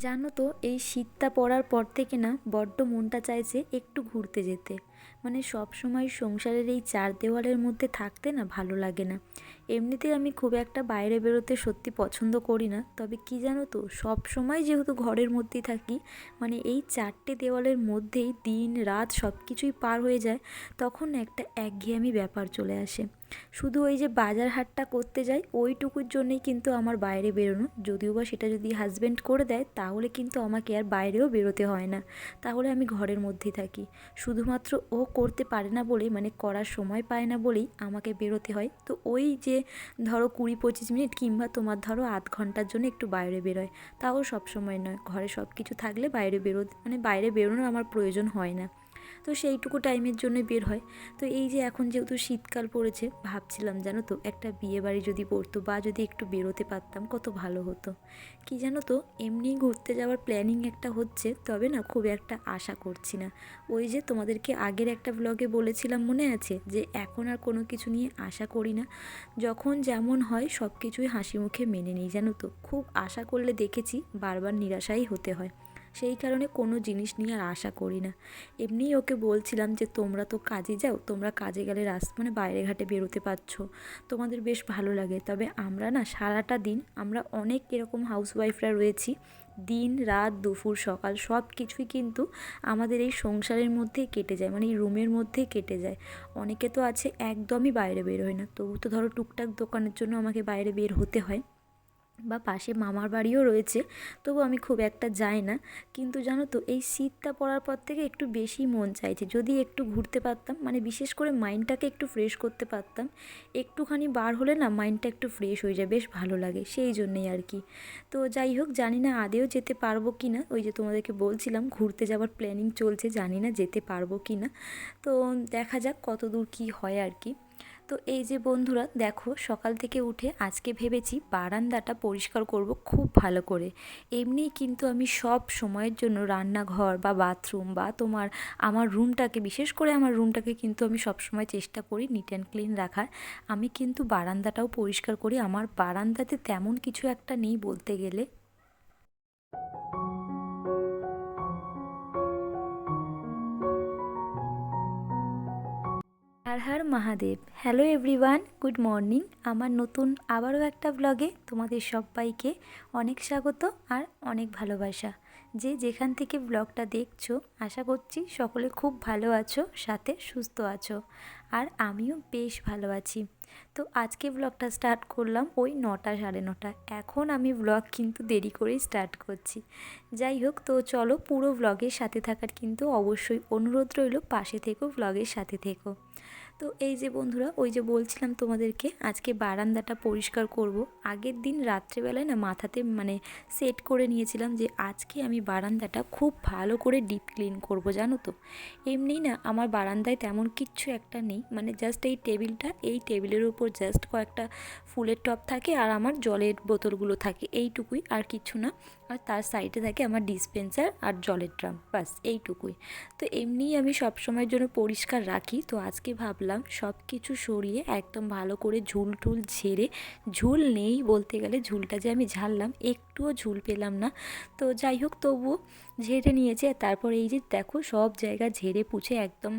জানো তো, এই শীতটা পড়ার পর থেকে না বড্ড মনটা চাইছে একটু ঘুরতে যেতে। মানে সব সময় সংসারের এই চার দেওয়ালের মধ্যে থাকতে না ভালো লাগে না। এমনিতে আমি খুব একটা বাইরে বেরোতে সত্যি পছন্দ করি না। তবে কি জানো তো সব সময় যেহেতু ঘরের মধ্যেই থাকি মানে এই চারটে দেওয়ালের মধ্যেই দিন, রাত সব কিছুই পার হয়ে যায়, তখন একটা একঘেয়েমি ব্যাপার চলে আসে। শুধু ওই যে বাজার হাটটা করতে যাই, ওইটুকুর জন্যই কিন্তু আমার বাইরে বেরোনো। যদিও বা সেটা যদি হাজব্যান্ড করে দেয়, তাহলে কিন্তু আমাকে আর বাইরেও বেরোতে হয় না। তাহলে আমি ঘরের মধ্যেই থাকি। শুধুমাত্র ও করতে পারে না বলে মানে করার সময় পায় না বলেই আমাকে বেরোতে হয়। তো ওই যে ধরো কুড়ি পঁচিশ মিনিট কিংবা তোমার ধরো আধ ঘণ্টার জন্য একটু বাইরে বেরোয়। তাও সব সময় নয়। ঘরে সব কিছু থাকলে বাইরে বেরো মানে বাইরে বেরোনোর আমার প্রয়োজন হয় না। তো সেইটুকু টাইমের জন্য বের হয়। তো এই যে এখন যেহেতু শীতকাল পড়েছে, ভাবছিলাম জানো তো একটা বিয়ে বাড়ি যদি পড়তো বা যদি একটু বেরোতে পারতাম কত ভালো হতো। কি জানো তো, এমনি ঘুরতে যাওয়ার প্ল্যানিং একটা হচ্ছে, তবে না খুব একটা আশা করছি না। ওই যে তোমাদেরকে আগের একটা ব্লগে বলেছিলাম মনে আছে যে এখন আর কোনো কিছু নিয়ে আশা করি না। যখন যেমন হয় সব কিছুই হাসি মুখে মেনে নিই জানো তো। খুব আশা করলে দেখেছি বারবার নিরাশাই হতে হয়। সেই কারণে কোনো জিনিস নিয়ে আর আশা করি না। এমনিই ওকে বলছিলাম যে, তোমরা তো কাজে যাও, তোমরা কাজে গেলে রাস্তা মানে বাইরে ঘাটে বেরোতে পারছ। তোমাদের বেশ ভালো লাগে। তবে আমরা না সারাটা দিন, আমরা অনেক এরকম হাউসওয়াইফরা রয়েছি, দিন রাত দুপুর সকাল সব কিছুই কিন্তু আমাদের এই সংসারের মধ্যেই কেটে যায় মানে এই রুমের মধ্যেই কেটে যায়। অনেকে তো আছে একদমই বাইরে বের হয় না। তবু তো ধরো টুকটাক দোকানের জন্য আমাকে বাইরে বের হতে হয়। বা পাশে মামার বাড়িও রয়েছে, তবু আমি খুব একটা যাই না। কিন্তু জানো তো, এই শীতটা পড়ার পর থেকে একটু বেশি মন চাইছে। যদি একটু ঘুরতে পারতাম মানে বিশেষ করে মাইন্ডটাকে একটু ফ্রেশ করতে পারতাম, একটুখানি বার হলে না মাইন্ডটা একটু ফ্রেশ হয়ে যায়, বেশ ভালো লাগে, সেই জন্যেই আর কি। তো যাই হোক, জানি না আদেও যেতে পারব কি না, ওই যে তোমাদেরকে বলছিলাম, ঘুরতে যাওয়ার প্ল্যানিং চলছে, জানি না যেতে পারব কি না। তো দেখা যাক কত দূর কী হয় আর কি। তো এই যে বন্ধুরা, দেখো সকাল থেকে উঠে আজকে ভেবেছি বারান্দাটা পরিষ্কার করব খুব ভালো করে। এমনিই কিন্তু আমি সব সময়ের জন্য রান্নাঘর বা বাথরুম বা তোমার আমার রুমটাকে, বিশেষ করে আমার রুমটাকে কিন্তু আমি সব সময় চেষ্টা করি নিট অ্যান্ড ক্লিন রাখার। আমি কিন্তু বারান্দাটাও পরিষ্কার করি। আমার বারান্দাতে তেমন কিছু একটা নেই বলতে গেলে। Har Har Mahadev. Hello everyone good morning আমার নতুন আবারও একটা ব্লগে তোমাদের সবাইকে অনেক স্বাগত আর অনেক ভালোবাসা। যে যেখান থেকে ব্লগটা দেখছ, আশা করছি সকলে খুব ভালো আছো, সাথে সুস্থ আছো। আর আমিও বেশ ভালো আছি। তো আজকে ব্লগটা স্টার্ট করলাম ওই নটা সাড়ে নটা। এখন আমি ব্লগ কিন্তু দেরি করেই স্টার্ট করছি। যাই হোক, তো চলো পুরো ব্লগের সাথে থাকার কিন্তু অবশ্যই অনুরোধ রইল, পাশে থেকো ব্লগের সাথে থেকো। তো এই যে বন্ধুরা, ওই যে বলছিলাম তোমাদেরকে, আজকে বারান্দাটা পরিষ্কার করব। আগের দিন রাত্রেবেলায় না মাথাতে মানে সেট করে নিয়েছিলাম যে আজকে আমি বারান্দাটা খুব ভালো করে ডিপ ক্লিন করব, জানো তো? এমনি না আমার বারান্দায় তেমন কিচ্ছু একটা নেই মানে জাস্ট এই টেবিলটা, এই টেবিলের উপর জাস্ট কয়েকটা ফুলের টপ থাকে আর আমার জলের বোতলগুলো থাকে, এইটুকুই আর কিছু না। আর তার সাইডে থাকে আমার ডিসপেন্সার আর জলের ড্রাম বাস এইটুকুই। তো এমনিই আমি সব সময়ের জন্য পরিষ্কার রাখি, তো আজকে ভাবলাম সব কিছু সরিয়ে একদম ভালো করে ঝুল টুল ঝেড়ে, ঝুল নেই বলতে গেলে ঝুলটা যে আমি ঝাড়লাম, একটুও ঝুল পেলাম না। তো যাই হোক তবুও ঝেড়ে নিয়েছে, তারপর এই যে দেখো সব জায়গা ঝেড়ে পুছে একদম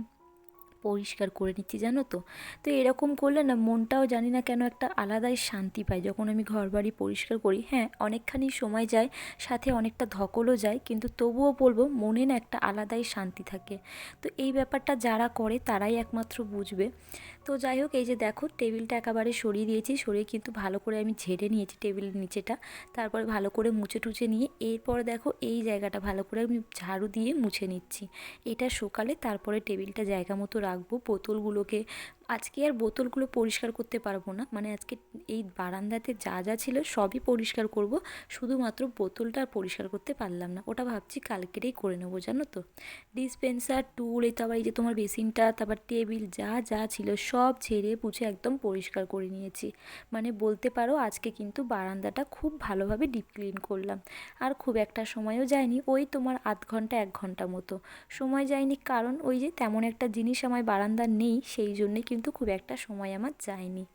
পরিষ্কার করে নিচ্ছি, জানো তো? তো এরকম করলে না, মনটাও জানি না কেন একটা আলাদাই শান্তি পায় যখন আমি ঘর বাড়ি পরিষ্কার করি হ্যাঁ অনেকখানি সময় যায়, সাথে অনেকটা ধকলও যায়, কিন্তু তবুও বলব মনে না একটা আলাদাই শান্তি থাকে। তো এই ব্যাপারটা যারা করে, তারাই একমাত্র বুঝবে। তো যাই হোক, এই যে দেখো, টেবিলটা একেবারে সরিয়ে দিয়েছি। সরিয়ে কিন্তু ভালো করে আমি ঝেড়ে নিয়েছি টেবিলের নিচেটা। তারপরে ভালো করে মুছে টুচে নিয়ে এরপর দেখো, এই জায়গাটা ভালো করে আমি ঝাড়ু দিয়ে মুছে নিচ্ছি। এটা সকালে তারপরে টেবিলটা জায়গা মতো রাখব। বোতলগুলোকে আজকে আর বোতলগুলো পরিষ্কার করতে পারব না। মানে আজকে এই বারান্দাতে যা যা ছিল সবই পরিষ্কার করব। শুধুমাত্র বোতলটা আর পরিষ্কার করতে পারলাম না। ওটা ভাবছি কালকেরেই করে নেব, জানো তো? ডিসপেন্সার, টুল এই তারপর এই যে তোমার বেসিনটা, তারপর টেবিল, যা যা ছিল সব ঝেড়ে পুছে একদম পরিষ্কার করে নিয়েছি। মানে বলতে পারো আজকে কিন্তু বারান্দাটা খুব ভালোভাবে ডিপ ক্লিন করলাম। আর খুব একটা সময়ও যায়নি, ওই তোমার আধ ঘণ্টা, এক ঘণ্টা মতো। সময় যায়নি কারণ ওই যে তেমন একটা জিনিস আমার বারান্দা নেই, সেই জন্যে কিন্তু খুব একটা সময় আমার যায়নি।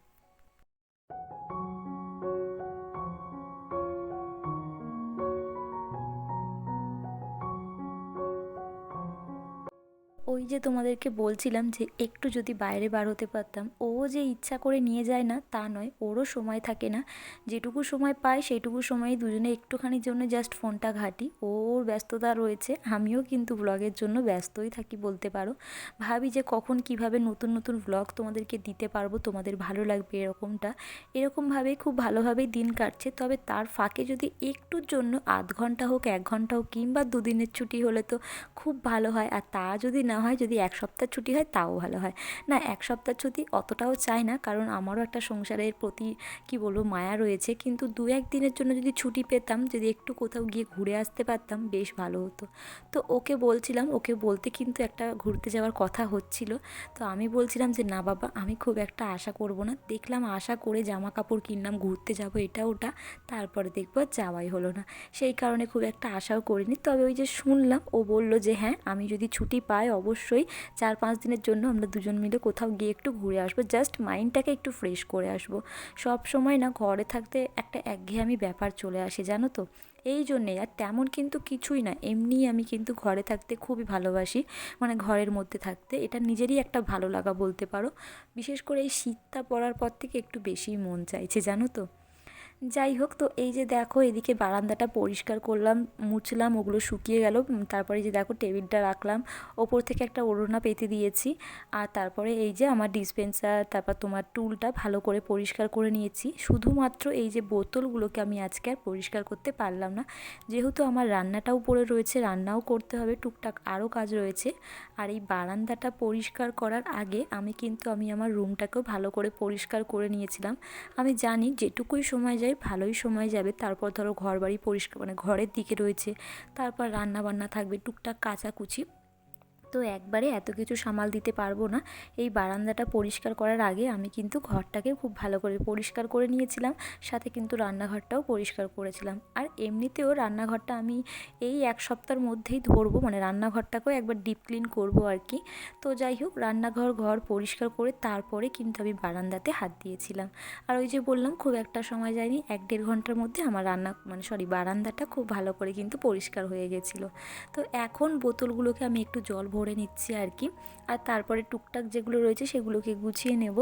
ওই যে তোমাদেরকে বলছিলাম যে একটু যদি বাইরে বার হতে পারতাম, ও যে ইচ্ছা করে নিয়ে যায় না, তা নয়, ওরও সময় থাকে না। যেটুকু সময় পায়, সেইটুকু সময় দুজনে একটুখানির জন্য জাস্ট ফোনটা ঘাঁটি। ওর ব্যস্ততা রয়েছে, আমিও কিন্তু ব্লগের জন্য ব্যস্তই থাকি বলতে পারো। ভাবি যে কখন কীভাবে নতুন নতুন ব্লগ তোমাদেরকে দিতে পারব, তোমাদের ভালো লাগবে এরকমটা। এরকমভাবেই খুব ভালোভাবেই দিন কাটছে, তবে তার ফাঁকে যদি একটুর জন্য আধ ঘণ্টা হোক, এক ঘণ্টা হোক, কিংবা দুদিনের ছুটি হলে তো খুব ভালো হয়। আর তা যদি না হয়, যদি এক সপ্তাহ ছুটি হয়, তাও ভালো হয়। না, এক সপ্তাহ ছুটি অতটাও চাই না, কারণ আমারও একটা সংসারের প্রতি, কি বলব, মায়া রয়েছে। কিন্তু দু এক দিনের জন্য যদি ছুটি পেতাম, যদি একটু কোথাও গিয়ে ঘুরে আসতে পারতাম, বেশ ভালো হতো। তো ওকে বলছিলাম, ওকে বলতে কিন্তু একটা ঘুরতে যাওয়ার কথা হচ্ছিল। তো আমি বলছিলাম যে, না বাবা, আমি খুব একটা আশা করব না। দেখলাম আশা করে জামা কাপড় কিনলাম, ঘুরতে যাব, এটা ওটা। তারপরে দেখব যাওয়াই হলো না। সেই কারণে খুব একটা আশাও করিনি। তবে ওই যে শুনলাম, ও বলল যে হ্যাঁ আমি যদি ছুটি পাই অবশ্যই চার পাঁচ দিনের জন্য আমরা দুজন মিলে কোথাও গিয়ে একটু ঘুরে আসব। জাস্ট মাইন্ডটাকে একটু ফ্রেশ করে আসব। সব সময় না ঘরে থাকতে একটা একঘেয়েমি ব্যাপার চলে আসে, জানো তো? এই জন্যে আর তেমন কিন্তু কিছুই না। এমনিই আমি কিন্তু ঘরে থাকতে খুবই ভালোবাসি। মানে ঘরের মধ্যে থাকতে। এটা নিজেরই একটা ভালো লাগা বলতে পারো। বিশেষ করে এই শীতটা পড়ার পর থেকে একটু বেশিই মন চাইছে, জানো তো? যাই হোক, তো এই যে দেখো, এদিকে বারান্দাটা পরিষ্কার করলাম, মুছলাম, ওগুলো শুকিয়ে গেল। তারপরে যে দেখো, টেবিলটা রাখলাম। ওপর থেকে একটা ওড়না পেতে দিয়েছি। আর তারপরে এই যে আমার ডিসপেন্সার, তারপর তোমার টুলটা ভালো করে পরিষ্কার করে নিয়েছি। শুধুমাত্র এই যে বোতলগুলোকে আমি আজকে আর পরিষ্কার করতে পারলাম না। যেহেতু আমার রান্নাটাও পড়ে রয়েছে, রান্নাও করতে হবে, টুকটাক আরও কাজ রয়েছে। আর এই বারান্দাটা পরিষ্কার করার আগে আমি কিন্তু, আমি আমার রুমটাকেও ভালো করে পরিষ্কার করে নিয়েছিলাম। আমি জানি যেটুকুই সময় যায়, ভালোই সময় যাবে। তারপর ধরো ঘর বাড়ি পরিষ্কার মানে ঘরের দিকে রয়েছে, তারপর রান্না বান্না থাকবে, টুকটাক কাচাকুচি। তো একবারে এত কিছু সামাল দিতে পারব না। এই বারান্দাটা পরিষ্কার করার আগে আমি কিন্তু ঘরটাকে খুব ভালো করে পরিষ্কার করে নিয়েছিলাম। সাথে কিন্তু রান্নাঘরটাও পরিষ্কার করেছিলাম। আর এমনিতেও রান্নাঘরটা আমি এই এক সপ্তাহের মধ্যেই ধরবো মানে রান্নাঘরটাকেও একবার ডিপ ক্লিন করব আর কি। তো যাই হোক, রান্নাঘর, ঘর পরিষ্কার করে তারপরে কিন্তু আমি বারান্দাতে হাত দিয়েছিলাম। আর ওই যে বললাম, খুব একটা সময় যায়নি, এক দেড় ঘণ্টার মধ্যে আমার রান্না মানে সরি বারান্দাটা খুব ভালো করে কিন্তু পরিষ্কার হয়ে গেছিল। তো এখন বোতলগুলোকে আমি একটু জল ভরে নিচ্ছি আর কি। আর তারপরে টুকটাক যেগুলো রয়েছে সেগুলোকে গুছিয়ে নেব।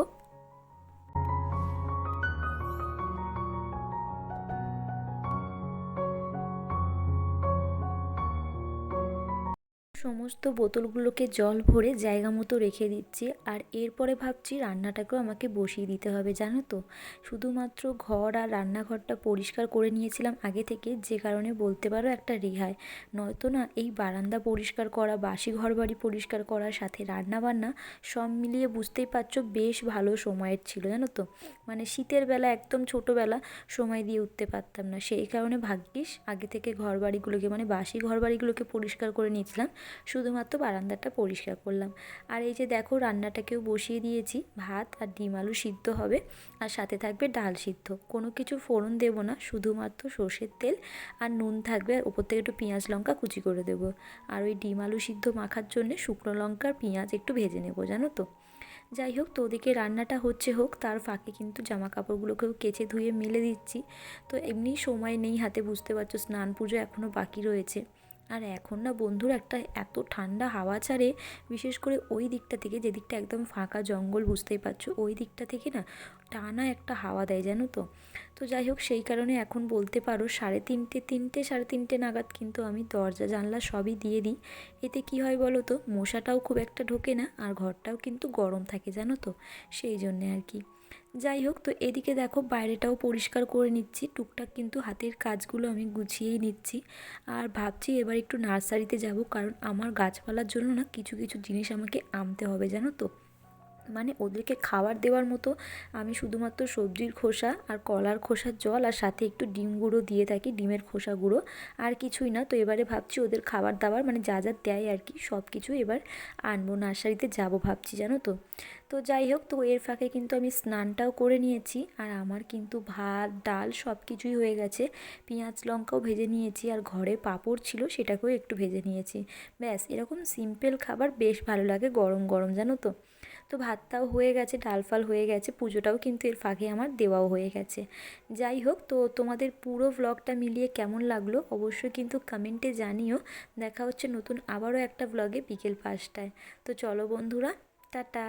সমস্ত বোতলগুলোকে জল ভরে জায়গা মতো রেখে দিচ্ছি আর এরপরে ভাবছি রান্নাটাকেও আমাকে বসিয়ে দিতে হবে, জানো তো। শুধুমাত্র ঘর আর রান্নাঘরটা পরিষ্কার করে নিয়েছিলাম আগে থেকে, যে কারণে বলতে পারো একটা রেহাই। নয়তো না এই বারান্দা পরিষ্কার করা, বাসি ঘর বাড়ি পরিষ্কার করার সাথে রান্না বান্না সব মিলিয়ে বুঝতেই পারছ বেশ ভালো সময়ের ছিল, জানো তো। মানে শীতের বেলা, একদম ছোটোবেলা সময় দিয়ে উঠতে পারতাম না। সেই কারণে ভাগ্যিস আগে থেকে ঘর বাড়িগুলোকে মানে বাসি ঘর বাড়িগুলোকে পরিষ্কার করে নিয়েছিলাম। শুধুমাত্র বারান্দাটা পরিষ্কার করলাম। আর এই যে দেখো রান্নাটাকেও বসিয়ে দিয়েছি, ভাত আর ডিম আলু সিদ্ধ হবে আর সাথে থাকবে ডাল সিদ্ধ। কোনো কিছু ফোড়ন দেবো না, শুধুমাত্র সর্ষের তেল আর নুন থাকবে আর ওপর থেকে একটু পেঁয়াজ লঙ্কা কুচি করে দেবো। আর ওই ডিম আলু সিদ্ধ মাখার জন্য শুকনো লঙ্কা আর পেঁয়াজ একটু ভেজে নেব, জানো তো। যাই হোক, তো ওদিকে রান্নাটা হচ্ছে হোক, তার ফাঁকে কিন্তু জামা কাপড়গুলোকেও কেচে ধুয়ে মেলে দিচ্ছি। তো এমনি সময় নেই হাতে, বুঝতে পারছ, স্নান পুজো এখনও বাকি রয়েছে। আর এখন না বন্ধুর একটা এত ঠান্ডা হাওয়া ছাড়ে, বিশেষ করে ওই দিকটা থেকে যে দিকটা একদম ফাঁকা জঙ্গল বুঝতেই পারছ, ওই দিকটা থেকে না টানা একটা হাওয়া দেয় জানো তো। তো যাই হোক সেই কারণে এখন বলতে পারো সাড়ে তিনটে তিনটে, সাড়ে তিনটে নাগাদ কিন্তু আমি দরজা, জানলা সবই দিয়ে দিই। এতে কি হয় বলো তো, মশাটাও খুব একটা ঢোকে না আর ঘরটাও কিন্তু গরম থাকে জানো তো, সেই জন্যে আর কি। যাই হোক, তো এদিকে দেখো বাইরেটাও পরিষ্কার করে নিচ্ছি। টুকটাক কিন্তু হাতের কাজগুলো আমি গুছিয়েই নিচ্ছি। আর ভাবছি এবার একটু নার্সারিতে যাব, কারণ আমার গাছপালার জন্য না কিছু কিছু জিনিস আমাকে আনতে হবে, জানো তো? মানে ওদেরকে খাবার দেওয়ার মতো আমি শুধুমাত্র সবজির খোসা আর কলার খোসার জল আর সাথে একটু ডিম গুঁড়ো দিয়ে থাকি, ডিমের খোসা গুঁড়ো। আর কিছুই না, তো এবারে ভাবছি ওদের খাবার দাবার মানে যা যা দেয় আর কি, সব কিছু এবার আনব, নার্সারিতে যাব ভাবছি, জানো তো। তো যাই হোক, তো এর ফাঁকে কিন্তু আমি স্নানটাও করে নিয়েছি আর আমার কিন্তু ভাত, ডাল সব কিছুই হয়ে গেছে। পেঁয়াজ, লঙ্কাও ভেজে নিয়েছি আর ঘরে পাঁপড় ছিল সেটাকেও একটু ভেজে নিয়েছি। ব্যাস, এরকম সিম্পল খাবার বেশ ভালো লাগে গরম গরম, জানো তো। তো ভাতটাও হয়ে গেছে ডাল ফাল হয়ে গেছে, পুজোটাও কিন্তু এর ফাঁকে আমার দেওয়াও হয়ে গেছে। যাই হোক, তো তোমাদের পুরো ব্লগটা মিলিয়ে কেমন লাগল অবশ্যই কিন্তু কমেন্টে জানিও। দেখা হচ্ছে নতুন আবারও একটা ব্লগে বিকেল পাঁচটায়। তো চলো বন্ধুরা, টাটা।